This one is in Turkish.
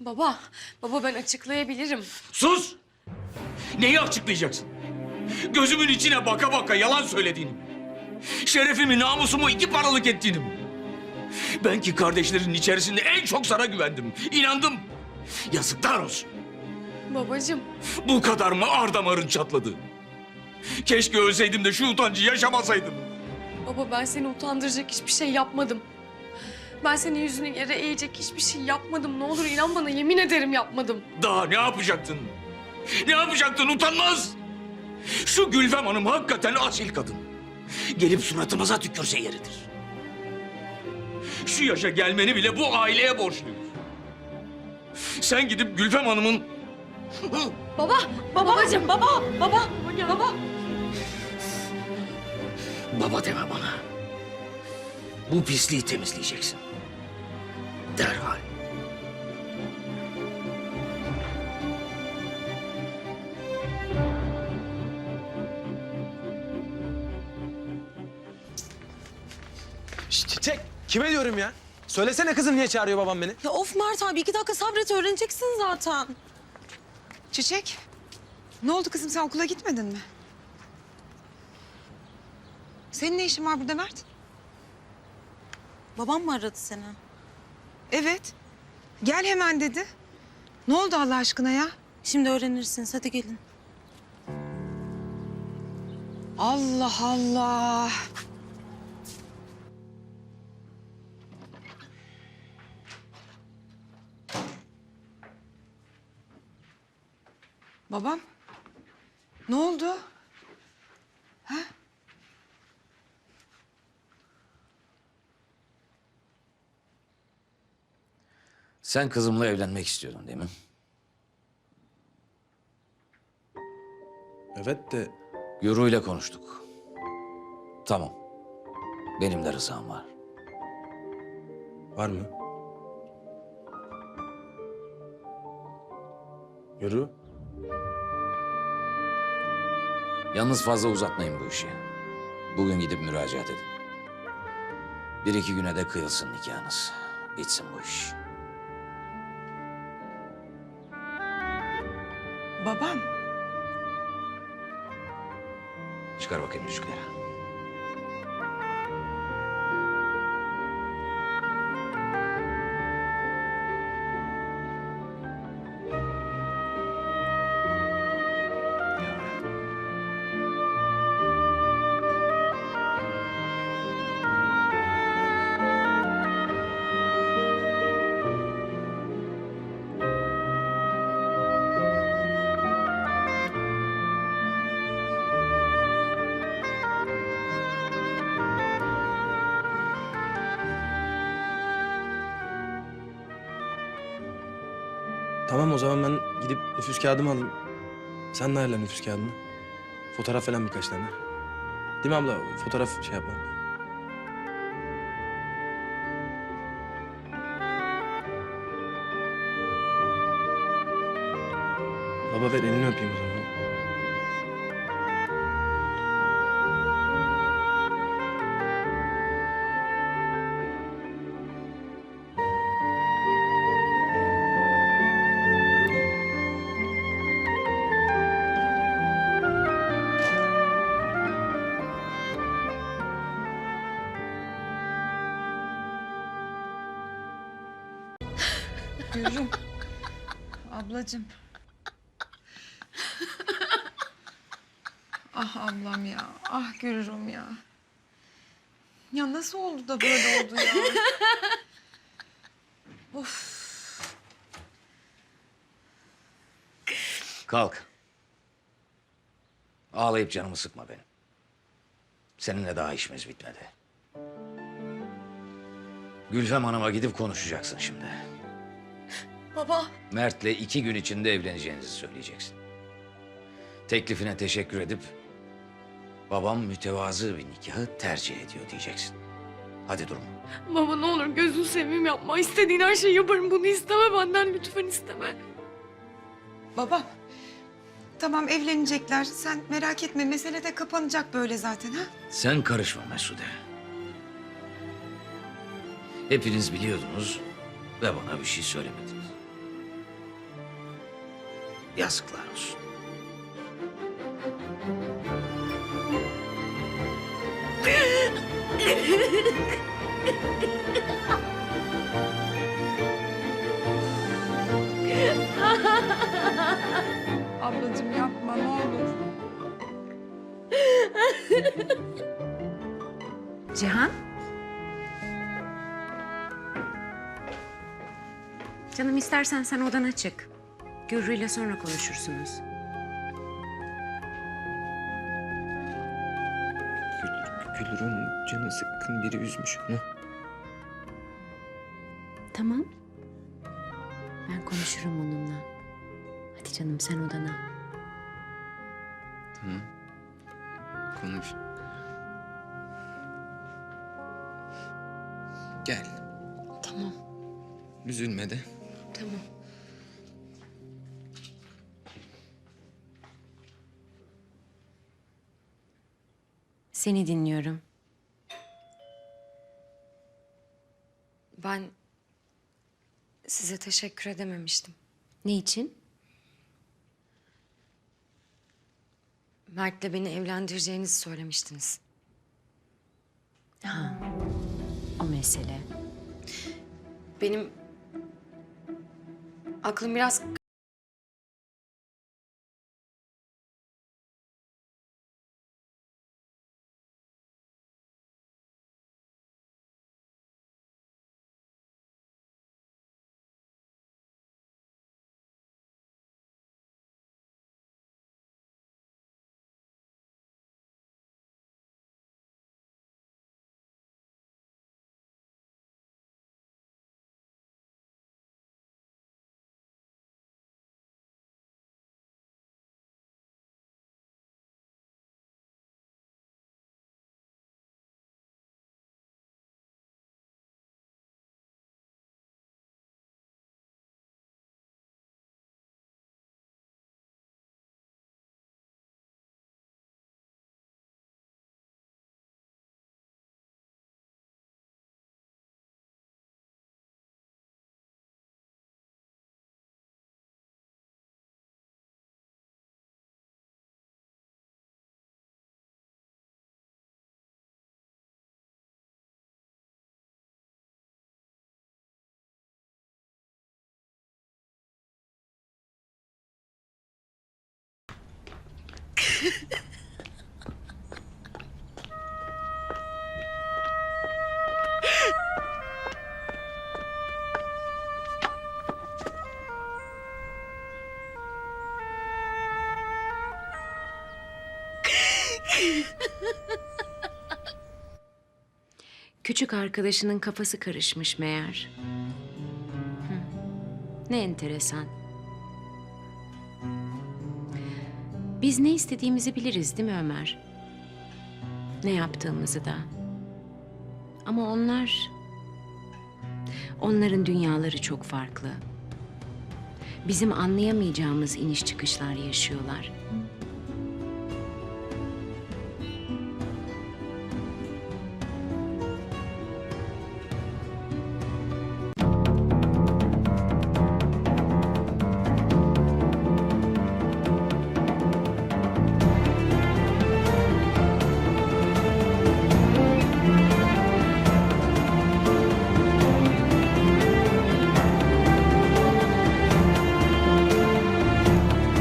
Baba, baba ben açıklayabilirim. Sus! Neyi açıklayacaksın? Gözümün içine baka baka yalan söylediğini. mi? Şerefimi, namusumu iki paralık ettiğini mi? Ben ki kardeşlerin içerisinde en çok sana güvendim. İnandım. Yazıklar olsun. Babacığım, Bu kadar mı ar damarın çatladı? Keşke ölseydim de şu utancı yaşamasaydım. baba ben seni utandıracak hiçbir şey yapmadım. Ben senin yüzünü yere eğecek hiçbir şey yapmadım. Ne olur inan bana yemin ederim yapmadım. Daha ne yapacaktın? Ne yapacaktın utanmaz? Şu Gülfem Hanım hakikaten asil kadın. Gelip suratımıza tükürse yeridir. Şu yaşa gelmeni bile bu aileye borçluyuz. Sen gidip Gülfem Hanım'ın... Baba, babacığım, baba, baba, baba. Baba deme bana. Bu pisliği temizleyeceksin. Derhal. Çiçek, kime diyorum ya? Söylesene kızım niye çağırıyor babam beni? Ya of Mert abi iki dakika sabret öğreneceksin zaten. Çiçek, ne oldu kızım sen okula gitmedin mi? Senin ne işin var burada Mert? Babam mı aradı seni? Evet. Gel hemen dedi. Ne oldu Allah aşkına ya? Şimdi öğrenirsiniz hadi gelin. Allah Allah. Babam, ne oldu? Sen kızımla evlenmek istiyordun değil mi? Evet de ile konuştuk. Tamam. Benim de rızam var. var mı? Yürü. Yalnız fazla uzatmayın bu işi. Bugün gidip müracaat edin. Bir iki güne de kıyılsın nikahınız. Bitsin bu iş. Babam, Çıkar bakayım yüzükleri. Tamam o zaman ben gidip nüfus kağıdımı alayım. Sen de ayarla nüfus kağıdını. Fotoğraf falan birkaç tane. Değil mi abla? Fotoğraf şey yapma. Baba ver elini öpeyim o zaman. Gülüm. Ablacığım. Ah ablam ya. Ah Gülürüm ya. Ya nasıl oldu da böyle oldu ya? Kalk. Ağlayıp canımı sıkma benim. Seninle daha işimiz bitmedi. Gülfem Hanım'a gidip konuşacaksın şimdi. Baba, Mert'le iki gün içinde evleneceğinizi söyleyeceksin. Teklifine teşekkür edip babam mütevazı bir nikahı tercih ediyor diyeceksin. Hadi durma. baba ne olur gözünü seveyim yapma. İstediğin her şeyi yaparım. Bunu isteme benden lütfen isteme. Babam. Tamam evlenecekler. Sen merak etme. Mesele de kapanacak böyle zaten ha? Sen karışma Mesude. Hepiniz biliyordunuz ve bana bir şey söylemediniz. Yazıklar olsun. Ablacığım yapma ne olur. Cihan? Canım istersen sen odana çık. Gürrü ile sonra konuşursunuz. Gülür'ün canı sıkkın biri üzmüş onu. Tamam. Ben konuşurum onunla. Hadi canım sen odana. Tamam. Konuş. Gel. Tamam, Üzülme de. tamam. Seni dinliyorum. Ben size teşekkür edememiştim. Ne için? Mert'le beni evlendireceğinizi söylemiştiniz. O mesele. Benim aklım biraz Küçük arkadaşının kafası karışmış meğer. Hı. Ne enteresan. Biz ne istediğimizi biliriz değil mi Ömer? Ne yaptığımızı da. Ama onlar... Onların dünyaları çok farklı. Bizim anlayamayacağımız iniş çıkışlar yaşıyorlar.